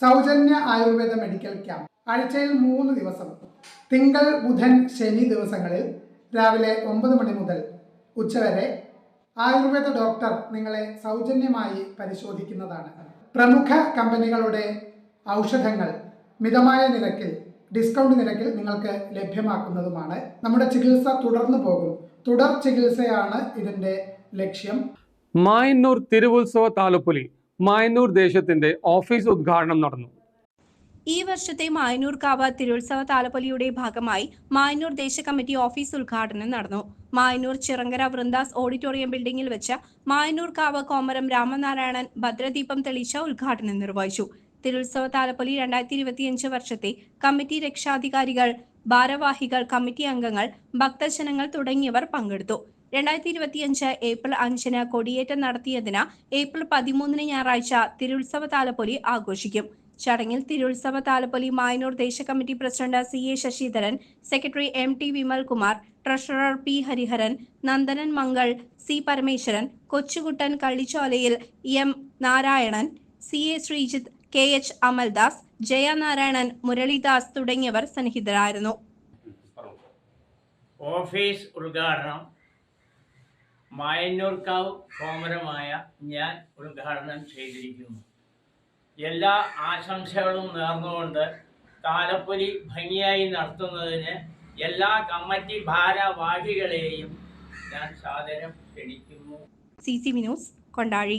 സൗജന്യ Ayurveda medical camp ആഴ്ചയിൽ മൂന്ന് ദിവസം. തിങ്കൾ ബുധൻ ശനി ദിവസങ്ങളിൽ രാവിലെ ഒമ്പത് മണി മുതൽ ഉച്ചവരെ ആയുർവേദ ഡോക്ടർ നിങ്ങളെ സൗജന്യമായി പരിശോധിക്കുന്നതാണ്. പ്രമുഖ കമ്പനികളുടെ ഔഷധങ്ങൾ മിതമായ നിരക്കിൽ ഡിസ്കൗണ്ട് നിരക്കിൽ നിങ്ങൾക്ക് ലഭ്യമാക്കുന്നതുമാണ്. നമ്മുടെ ചികിത്സ തുടർന്നു പോകും. തുടർ ചികിത്സയാണ് ഇതിന്റെ ലക്ഷ്യം. മായന്നൂർ തിരുവുത്സവ താലപ്പൊലി മായന്നൂർ ദേശത്തിന്റെ ഓഫീസ് ഉദ്ഘാടനം നടന്നു. ഈ വർഷത്തെ മായന്നൂർ കാവ തിരുത്സവ താലപ്പൊലിയുടെ ഭാഗമായി മായന്നൂർ ദേശ കമ്മിറ്റി ഓഫീസ് ഉദ്ഘാടനം നടന്നു. മായന്നൂർ ചിറങ്കര വൃന്ദാസ് ഓഡിറ്റോറിയം ബിൽഡിംഗിൽ വെച്ച് മായന്നൂർ കാവ കോമരം രാമനാരായണൻ ഭദ്രദീപം തെളിച്ച ഉദ്ഘാടനം നിർവഹിച്ചു. തിരുത്സവ താലപ്പൊലി രണ്ടായിരത്തി ഇരുപത്തിയഞ്ച് വർഷത്തെ കമ്മിറ്റി രക്ഷാധികാരികൾ ഭാരവാഹികൾ കമ്മിറ്റി അംഗങ്ങൾ ഭക്തജനങ്ങൾ തുടങ്ങിയവർ പങ്കെടുത്തു. രണ്ടായിരത്തി ഇരുപത്തിയഞ്ച് ഏപ്രിൽ അഞ്ചിന് കൊടിയേറ്റം നടത്തിയതിന് ഏപ്രിൽ പതിമൂന്നിന് ഞായറാഴ്ച തിരുത്സവ താലപ്പൊലി ആഘോഷിക്കും. ചടങ്ങിൽ തിരുത്സവ താലപ്പൊലി മായനൂർ ദേശ committee president C A Sasidharan secretary M T Vimalkumar treasurer P Hariharan Nandanan Mangal C Parameswaran Kochukuttan കള്ളിച്ചോലയിൽ M Narayanan C A Sreejith K H Amaldas Jayanarayanan Muralidas തുടങ്ങിയവർ സന്നിഹിതരായിരുന്നു. ഓഫീസ് ഉദ്ഘാടനം മായന്നൂർക്കാവ് കോമരമായ ഞാൻ ഉദ്ഘാടനം ചെയ്തിരിക്കുന്നു. എല്ലാ ആശംസകളും നേർന്നുകൊണ്ട് താലപ്പൊലി ഭംഗിയായി നടത്തുന്നതിന് എല്ലാ കമ്മിറ്റി ഭാരവാഹികളെയും ഞാൻ സാദരം ക്ഷണിക്കുന്നു. C C Vinos Kondazhi.